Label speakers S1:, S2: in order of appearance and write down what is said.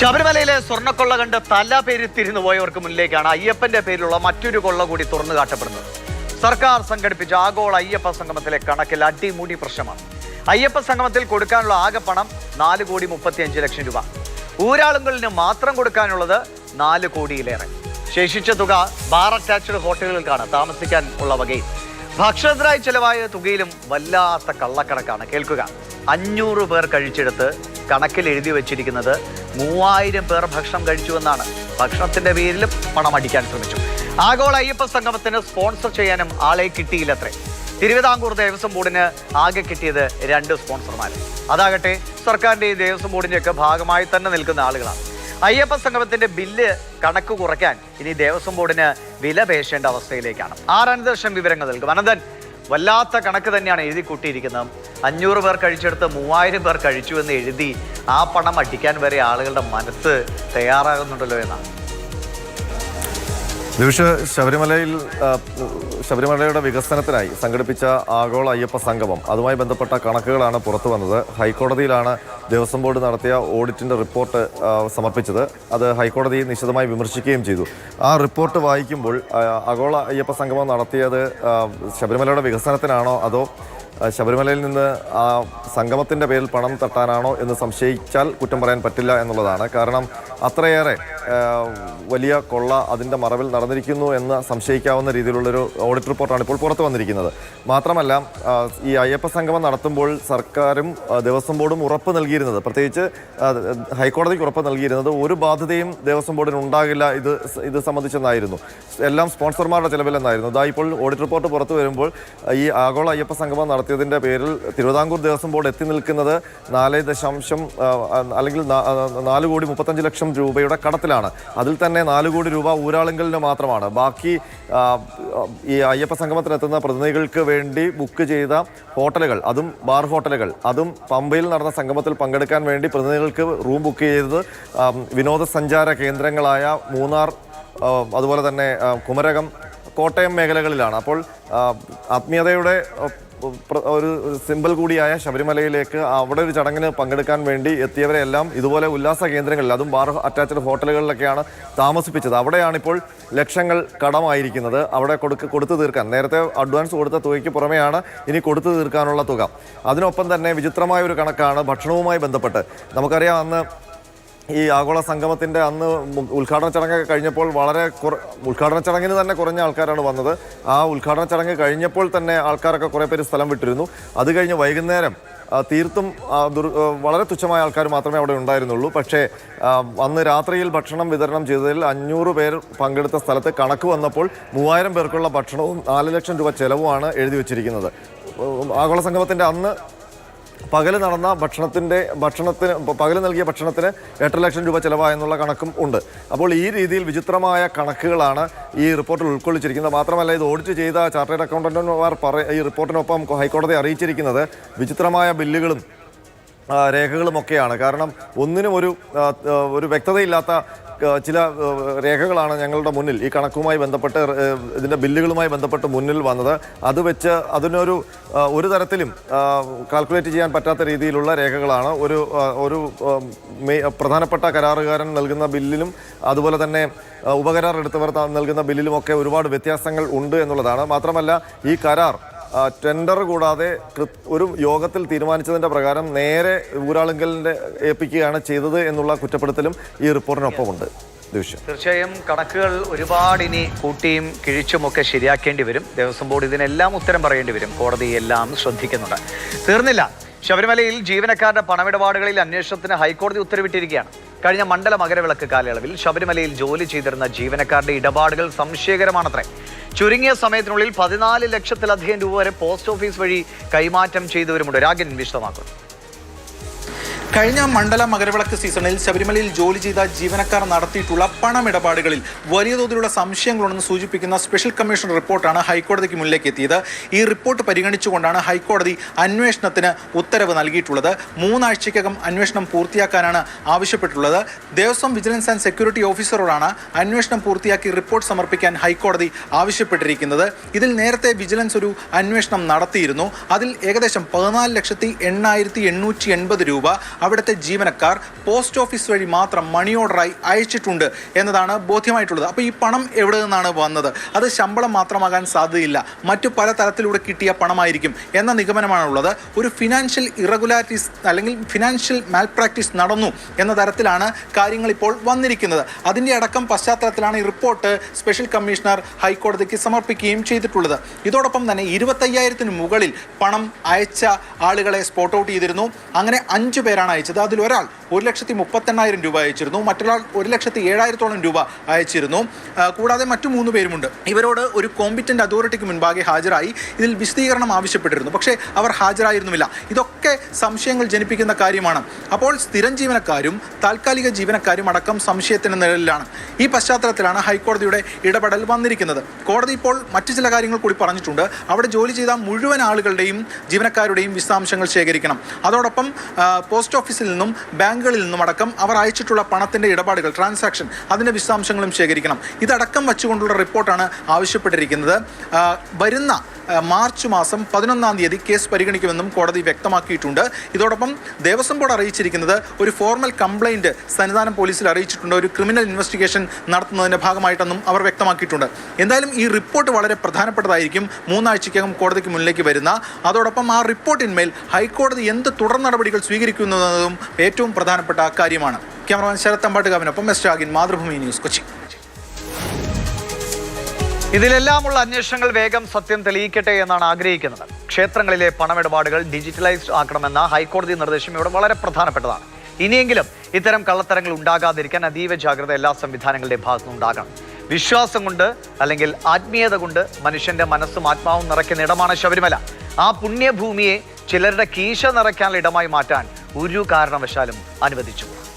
S1: ശബരിമലയിലെ സ്വർണക്കൊള്ള കണ്ട് തല പേരിത്തിരുന്നു പോയവർക്ക് മുന്നിലേക്കാണ് അയ്യപ്പന്റെ പേരിലുള്ള മറ്റൊരു കൊള്ള കൂടി തുറന്നു കാട്ടപ്പെടുന്നത്. സർക്കാർ സംഘടിപ്പിച്ച ആഗോള അയ്യപ്പ സംഗമത്തിലെ കണക്കിൽ അടിമുടി പ്രശ്നമാണ്. അയ്യപ്പ സംഗമത്തിൽ കൊടുക്കാനുള്ള ആകെ പണം നാല് കോടി മുപ്പത്തിയഞ്ച് ലക്ഷം രൂപ. ഊരാളുകളിന് മാത്രം കൊടുക്കാനുള്ളത് നാല് കോടിയിലേറെ. ശേഷിച്ച തുക ബാർ അറ്റാച്ച്ഡ് ഹോട്ടലുകൾക്കാണ് താമസിക്കാൻ ഉള്ള വകയിൽ. ഭക്ഷണത്തിനായി ചെലവായ തുകയിലും വല്ലാത്ത കള്ളക്കണക്കാണ്. കേൾക്കുക. അഞ്ഞൂറ് പേർ കഴിച്ചെടുത്ത് കണക്കിൽ എഴുതി വെച്ചിരിക്കുന്നത് മൂവായിരം പേർ ഭക്ഷണം കഴിച്ചുവെന്നാണ് ഭക്ഷണത്തിന്റെ പേരിലും പണം അടിക്കാൻ ശ്രമിച്ചു. ആഗോള അയ്യപ്പ സംഗമത്തിന് സ്പോൺസർ ചെയ്യാനും ആളെ കിട്ടിയില്ലത്രേ. തിരുവിതാംകൂർ ദേവസ്വം ബോർഡിന് ആകെ കിട്ടിയത് രണ്ട് സ്പോൺസർമാർ അതാകട്ടെ സർക്കാരിന്റെയും ദേവസ്വം ബോർഡിന്റെയൊക്കെ ഭാഗമായി തന്നെ നിൽക്കുന്ന ആളുകളാണ്. അയ്യപ്പ സംഗമത്തിന്റെ ബില്ല് കണക്ക് കുറയ്ക്കാൻ ഇനി ദേവസ്വം ബോർഡിന് വില പേശേണ്ട അവസ്ഥയിലേക്കാണ്. ആർ അനന്തകൃഷ്ണൻ വിവരങ്ങൾ നൽകും. അനന്തൻ വല്ലാത്ത കണക്ക് തന്നെയാണ് എഴുതി കൂട്ടിയിരിക്കുന്നത്. അഞ്ഞൂറ് പേർ കഴിച്ചെടുത്ത് മൂവായിരം പേർ കഴിച്ചു എന്ന് എഴുതി ആ പണം അടിക്കാൻ വരെ ആളുകളുടെ മനസ്സ് തയ്യാറാകുന്നുണ്ടല്ലോ എന്നാണ്.
S2: ദിവിഷ ശബരിമലയിൽ ശബരിമലയുടെ വികസനത്തിനായി സംഘടിപ്പിച്ച ആഗോള അയ്യപ്പ സംഗമം. അതുമായി ബന്ധപ്പെട്ട കണക്കുകളാണ് പുറത്തു വന്നത് ഹൈക്കോടതിയിലാണ് ദേവസ്വം ബോർഡ് നടത്തിയ ഓഡിറ്റിന്റെ റിപ്പോർട്ട് സമർപ്പിച്ചത്. അത് ഹൈക്കോടതി നിശിതമായി വിമർശിക്കുകയും ചെയ്തു. ആ റിപ്പോർട്ട് വായിക്കുമ്പോൾ ആഗോള അയ്യപ്പ സംഗമം നടത്തിയത് ശബരിമലയുടെ വികസനത്തിനാണോ അതോ ശബരിമലയിൽ നിന്ന് ആ സംഗമത്തിന്റെ പേരിൽ പണം തട്ടാനാണോ എന്ന് സംശയിച്ചാൽ കുറ്റം പറയാൻ പറ്റില്ല എന്നുള്ളതാണ്. കാരണം അത്രയേറെ വലിയ കൊള്ള അതിന്റെ മറവിൽ നടന്നിരിക്കുന്നു എന്ന് സംശയിക്കാവുന്ന രീതിയിലുള്ളൊരു ഓഡിറ്റ് റിപ്പോർട്ടാണ് ഇപ്പോൾ പുറത്തു വന്നിരിക്കുന്നത്. മാത്രമല്ല ഈ അയ്യപ്പ സംഗമം നടത്തുമ്പോൾ സർക്കാരും ദേവസ്വം ബോർഡും ഉറപ്പ് നൽകിയിരുന്നത് പ്രത്യേകിച്ച് ഹൈക്കോടതിക്ക് ഉറപ്പ് നൽകിയിരുന്നത് ഒരു ബാധ്യതയും ദേവസ്വം ബോർഡിന് ഉണ്ടാകില്ല ഇത് ഇത് സംബന്ധിച്ചെന്നായിരുന്നു. എല്ലാം സ്പോൺസർമാരുടെ ചിലവിലെന്നായിരുന്നു. ഇതാ ഇപ്പോൾ ഓഡിറ്റ് റിപ്പോർട്ട് പുറത്തു വരുമ്പോൾ ഈ ആഗോള അയ്യപ്പ സംഗമം നടത്തിയതിന്റെ പേരിൽ തിരുവിതാംകൂർ ദേവസ്വം ബോർഡ് എത്തി നിൽക്കുന്നത് നാല് ദശാംശം അല്ലെങ്കിൽ നാല് കോടി മുപ്പത്തഞ്ച് ലക്ഷം രൂപയുടെ കടത്തിലാണ്. അതിൽ തന്നെ നാല് കോടി രൂപ ഊരാളുങ്കലിന് മാത്രമാണ്. ബാക്കി ഈ അയ്യപ്പ സംഗമത്തിനെത്തുന്ന പ്രതിനിധികൾക്ക് വേണ്ടി ബുക്ക് ചെയ്ത ഹോട്ടലുകൾ അതും ബാർ ഹോട്ടലുകൾ അതും പമ്പയിൽ നടന്ന സംഗമത്തിൽ പങ്കെടുക്കാൻ വേണ്ടി പ്രതിനിധികൾക്ക് റൂം ബുക്ക് ചെയ്തത് വിനോദസഞ്ചാര കേന്ദ്രങ്ങളായ മൂന്നാർ അതുപോലെ തന്നെ കുമരകം കോട്ടയം മേഖലകളിലാണ്. അപ്പോൾ ആത്മീയതയുടെ ഒരു സിമ്പിൾ കൂടിയായ ശബരിമലയിലേക്ക് അവിടെ ഒരു ചടങ്ങിന് പങ്കെടുക്കാൻ വേണ്ടി എത്തിയവരെല്ലാം ഇതുപോലെ ഉല്ലാസ കേന്ദ്രങ്ങളിൽ അതും ബാർ അറ്റാച്ച്ഡ് ഹോട്ടലുകളിലൊക്കെയാണ് താമസിപ്പിച്ചത്. അവിടെയാണ് ഇപ്പോൾ ലക്ഷങ്ങൾ കടമായിരിക്കുന്നത്. അവിടെ കൊടുക്ക് കൊടുത്തു തീർക്കാൻ. നേരത്തെ അഡ്വാൻസ് കൊടുത്ത തുകയ്ക്ക് പുറമെയാണ് ഇനി കൊടുത്തു തീർക്കാനുള്ള തുക. അതിനൊപ്പം തന്നെ വിചിത്രമായ ഒരു കണക്കാണ് ഭക്ഷണവുമായി ബന്ധപ്പെട്ട്. നമുക്കറിയാം അന്ന് ഈ ആഗോള സംഗമത്തിന്റെ അന്ന് ഉദ്ഘാടന ചടങ്ങൊക്കെ കഴിഞ്ഞപ്പോൾ വളരെ ഉദ്ഘാടന ചടങ്ങിന് തന്നെ കുറഞ്ഞ ആൾക്കാരാണ് വന്നത്. ആ ഉദ്ഘാടന ചടങ്ങ് കഴിഞ്ഞപ്പോൾ തന്നെ ആൾക്കാരൊക്കെ കുറേ പേര് സ്ഥലം വിട്ടിരുന്നു. അത് കഴിഞ്ഞ് വൈകുന്നേരം തീർത്തും വളരെ തുച്ഛമായ ആൾക്കാർ മാത്രമേ അവിടെ ഉണ്ടായിരുന്നുള്ളൂ. പക്ഷേ അന്ന് രാത്രിയിൽ ഭക്ഷണം വിതരണം ചെയ്തതിൽ അഞ്ഞൂറ് പേർ പങ്കെടുത്ത സ്ഥലത്ത് കണക്ക് വന്നപ്പോൾ മൂവായിരം പേർക്കുള്ള ഭക്ഷണവും നാല് ലക്ഷം രൂപ ചെലവുമാണ് എഴുതി വച്ചിരിക്കുന്നത്. ആഗോള സംഗമത്തിന്റെ അന്ന് പകൽ നടന്ന ഭക്ഷണത്തിന്റെ ഭക്ഷണത്തിന് പകൽ നൽകിയ ഭക്ഷണത്തിന് എട്ട് ലക്ഷം രൂപ ചിലവായെന്നുള്ള കണക്കും ഉണ്ട്. അപ്പോൾ ഈ രീതിയിൽ വിചിത്രമായ കണക്കുകളാണ് ഈ റിപ്പോർട്ടിൽ ഉൾക്കൊള്ളിച്ചിരിക്കുന്നത്. മാത്രമല്ല ഇത് ഓഡിറ്റ് ചെയ്ത ചാർട്ടേഡ് അക്കൗണ്ടന്റുമാർ പറ ഈ റിപ്പോർട്ടിനൊപ്പം ഹൈക്കോടതി അറിയിച്ചിരിക്കുന്നത് വിചിത്രമായ ബില്ലുകളും രേഖകളുമൊക്കെയാണ് കാരണം ഒന്നിനും ഒരു ഒരു വ്യക്തതയില്ലാത്ത ചില രേഖകളാണ് ഞങ്ങളുടെ മുന്നിൽ. ഈ കണക്കുമായി ബന്ധപ്പെട്ട് ഇതിന്റെ ബില്ലുകളുമായി ബന്ധപ്പെട്ട് മുന്നിൽ വന്നത്. അത് വെച്ച് അതിനൊരു ഒരു തരത്തിലും കാൽക്കുലേറ്റ് ചെയ്യാൻ പറ്റാത്ത രീതിയിലുള്ള രേഖകളാണ്. ഒരു ഒരു പ്രധാനപ്പെട്ട കരാറുകാരൻ നൽകുന്ന ബില്ലിലും അതുപോലെ തന്നെ ഉപകരാർ എടുത്തവർ നൽകുന്ന ബില്ലിലുമൊക്കെ ഒരുപാട് വ്യത്യാസങ്ങൾ ഉണ്ട് എന്നുള്ളതാണ്. മാത്രമല്ല ഈ കരാർ ടെൻഡർ കൂടാതെ ഒരു യോഗത്തിൽ തീരുമാനിച്ചതിന്റെ പ്രകാരം നേരെ ഊരാളുങ്കലിന്റെ ഏൽപ്പിക്കുകയാണ് ചെയ്തത് എന്നുള്ള കുറ്റപ്പെടുത്തലും ഈ റിപ്പോർട്ടിനൊപ്പമുണ്ട്.
S1: തീർച്ചയായും കണക്കുകൾ ഒരുപാട് ഇനി കൂട്ടിയും കിഴിച്ചുമൊക്കെ ശരിയാക്കേണ്ടി വരും. ദേവസ്വം ബോർഡ് ഇതിനെല്ലാം ഉത്തരം പറയേണ്ടി വരും. കോടതി എല്ലാം ശ്രദ്ധിക്കുന്നുണ്ട്. തീർന്നില്ല. ശബരിമലയിൽ ജീവനക്കാരുടെ പണമിടപാടുകളിൽ അന്വേഷണത്തിന് ഹൈക്കോടതി ഉത്തരവിട്ടിരിക്കുകയാണ്. കഴിഞ്ഞ മണ്ഡല മകരവിളക്ക് കാലയളവിൽ ശബരിമലയിൽ ജോലി ചെയ്തിരുന്ന ജീവനക്കാരുടെ ഇടപാടുകൾ സംശയകരമാണത്രേ. ചുരുങ്ങിയ സമയത്തിനുള്ളിൽ പതിനാല് ലക്ഷത്തിലധികം രൂപ വരെ പോസ്റ്റ് ഓഫീസ് വഴി കൈമാറ്റം ചെയ്തവരുമുണ്ട്. രാഗൻ വിശദമാക്കുന്നു
S3: കഴിഞ്ഞ മണ്ഡല മകരവിളക്ക് സീസണിൽ ശബരിമലയിൽ ജോലി ചെയ്ത ജീവനക്കാർ നടത്തിയിട്ടുള്ള പണമിടപാടുകളിൽ വലിയ തോതിലുള്ള സംശയങ്ങളുണ്ടെന്ന് സൂചിപ്പിക്കുന്ന സ്പെഷ്യൽ കമ്മീഷൻ റിപ്പോർട്ടാണ് ഹൈക്കോടതിക്ക് മുന്നിലേക്ക് എത്തിയത്. ഈ റിപ്പോർട്ട് പരിഗണിച്ചുകൊണ്ടാണ് ഹൈക്കോടതി അന്വേഷണത്തിന് ഉത്തരവ് നൽകിയിട്ടുള്ളത്. മൂന്നാഴ്ചയ്ക്കകം അന്വേഷണം പൂർത്തിയാക്കാനാണ് ആവശ്യപ്പെട്ടിട്ടുള്ളത്. ദേവസ്വം വിജിലൻസ് ആൻഡ് സെക്യൂരിറ്റി ഓഫീസറോടാണ് അന്വേഷണം പൂർത്തിയാക്കി റിപ്പോർട്ട് സമർപ്പിക്കാൻ ഹൈക്കോടതി ആവശ്യപ്പെട്ടിരിക്കുന്നത്. ഇതിൽ നേരത്തെ വിജിലൻസ് ഒരു അന്വേഷണം നടത്തിയിരുന്നു. അതിൽ ഏകദേശം പതിനാല് ലക്ഷത്തി എണ്ണായിരത്തി എണ്ണൂറ്റി എൺപത് രൂപ അവിടുത്തെ ജീവനക്കാർ പോസ്റ്റ് ഓഫീസ് വഴി മാത്രം മണി ഓർഡറായി അയച്ചിട്ടുണ്ട് എന്നതാണ് ബോധ്യമായിട്ടുള്ളത്. അപ്പോൾ ഈ പണം എവിടെ നിന്നാണ് വന്നത്? അത് ശമ്പളം മാത്രമാകാൻ സാധ്യതയില്ല. മറ്റു പല തരത്തിലൂടെ കിട്ടിയ പണമായിരിക്കും എന്ന നിഗമനമാണുള്ളത്. ഒരു ഫിനാൻഷ്യൽ ഇറഗുലാരിറ്റീസ് അല്ലെങ്കിൽ ഫിനാൻഷ്യൽ മാൽ പ്രാക്ടീസ് നടന്നു എന്ന തരത്തിലാണ് കാര്യങ്ങൾ ഇപ്പോൾ വന്നിരിക്കുന്നത്. അതിന്റെ അടക്കം പശ്ചാത്തലത്തിലാണ് ഈ റിപ്പോർട്ട് സ്പെഷ്യൽ കമ്മീഷണർ ഹൈക്കോടതിക്ക് സമർപ്പിക്കുകയും ചെയ്തിട്ടുള്ളത്. ഇതോടൊപ്പം തന്നെ ഇരുപത്തയ്യായിരത്തിന് മുകളിൽ പണം അയച്ച ആളുകളെ സ്പോട്ട് ഔട്ട് ചെയ്തിരുന്നു. അങ്ങനെ അഞ്ചു പേരാണ് അയച്ചത്. അതിൽ ഒരാൾ ഒരു ലക്ഷത്തി മുപ്പത്തെണ്ണായിരം രൂപ അയച്ചിരുന്നു. മറ്റൊരാൾ ഒരു ലക്ഷത്തി ഏഴായിരത്തോളം രൂപ അയച്ചിരുന്നു. കൂടാതെ മറ്റു മൂന്ന് പേരുമുണ്ട്. ഇവരോട് ഒരു കോമ്പിറ്റന്റ് അതോറിറ്റിക്ക് മുൻപാകെ ഹാജരായി. ഇതിൽ വിശദീകരണം ആവശ്യപ്പെട്ടിരുന്നു. പക്ഷേ അവർ ഹാജരായിരുന്നുമില്ല ഇതൊക്കെ സംശയങ്ങൾ ജനിപ്പിക്കുന്ന കാര്യമാണ്. അപ്പോൾ സ്ഥിരം ജീവനക്കാരും താൽക്കാലിക ജീവനക്കാരും അടക്കം സംശയത്തിന് നിഴലിലാണ്. ഈ പശ്ചാത്തലത്തിലാണ് ഹൈക്കോടതിയുടെ ഇടപെടൽ വന്നിരിക്കുന്നത്. കോടതി ഇപ്പോൾ മറ്റു ചില കാര്യങ്ങൾ കൂടി പറഞ്ഞിട്ടുണ്ട്. അവിടെ ജോലി ചെയ്ത മുഴുവൻ ആളുകളുടെയും ജീവനക്കാരുടെയും വിശദാംശങ്ങൾ ശേഖരിക്കണം. അതോടൊപ്പം പോസ്റ്റ് ഓഫീസിൽ നിന്നും ബാങ്കുകളിൽ നിന്നും അടക്കം അവർ അയച്ചിട്ടുള്ള പണത്തിന്റെ ഇടപാടുകൾ ട്രാൻസാക്ഷൻ അതിന്റെ വിശദാംശങ്ങളും ശേഖരിക്കണം. ഇതടക്കം വച്ചുകൊണ്ടുള്ള റിപ്പോർട്ടാണ് ആവശ്യപ്പെട്ടിരിക്കുന്നത്. വരുന്ന മാർച്ച് മാസം പതിനൊന്നാം തീയതി കേസ് പരിഗണിക്കുമെന്നും കോടതി വ്യക്തമാക്കിയിട്ടുണ്ട്. ഇതോടൊപ്പം ദേവസ്വം ബോർഡ് അറിയിച്ചിരിക്കുന്നത് ഒരു ഫോർമൽ കംപ്ലൈന്റ് സന്നിധാനം പോലീസിൽ അറിയിച്ചിട്ടുണ്ട്. ഒരു ക്രിമിനൽ ഇൻവെസ്റ്റിഗേഷൻ നടത്തുന്നതിന്റെ ഭാഗമായിട്ടെന്നും അവർ വ്യക്തമാക്കിയിട്ടുണ്ട്. എന്തായാലും ഈ റിപ്പോർട്ട് വളരെ പ്രധാനപ്പെട്ടതായിരിക്കും. മൂന്നാഴ്ചയ്ക്കകം കോടതിക്ക് മുന്നിലേക്ക് വരുന്ന. അതോടൊപ്പം ആ റിപ്പോർട്ടിന്മേൽ ഹൈക്കോടതി എന്ത് തുടർ നടപടികൾ സ്വീകരിക്കുന്നതും ഏറ്റവും പ്രധാനപ്പെട്ട കാര്യമാണ്. ക്യാമറമാൻ ശരത് അമ്പാട്ടുകാവിനൊപ്പം എസ് ഷാഗിൻ മാതൃഭൂമി ന്യൂസ് കൊച്ചി.
S1: ഇതിലെല്ലാമുള്ള അന്വേഷണങ്ങൾ വേഗം സത്യം തെളിയിക്കട്ടെ എന്നാണ് ആഗ്രഹിക്കുന്നത്. ക്ഷേത്രങ്ങളിലെ പണമിടപാടുകൾ ഡിജിറ്റലൈസ്ഡ് ആക്കണമെന്ന ഹൈക്കോടതി നിർദ്ദേശം ഇവിടെ വളരെ പ്രധാനപ്പെട്ടതാണ്. ഇനിയെങ്കിലും ഇത്തരം കള്ളത്തരങ്ങൾ ഉണ്ടാകാതിരിക്കാൻ അതീവ ജാഗ്രത എല്ലാ സംവിധാനങ്ങളുടെയും ഭാഗത്തുനിന്നുണ്ടാകണം വിശ്വാസം കൊണ്ട് അല്ലെങ്കിൽ ആത്മീയത കൊണ്ട് മനുഷ്യന്റെ മനസ്സും ആത്മാവും നിറയ്ക്കുന്ന ഇടമാണ് ശബരിമല. ആ പുണ്യഭൂമിയെ ചിലരുടെ കീശ നിറയ്ക്കാനുള്ള ഇടമായി മാറ്റാൻ ഒരു കാരണവശാലും അനുവദിച്ചു.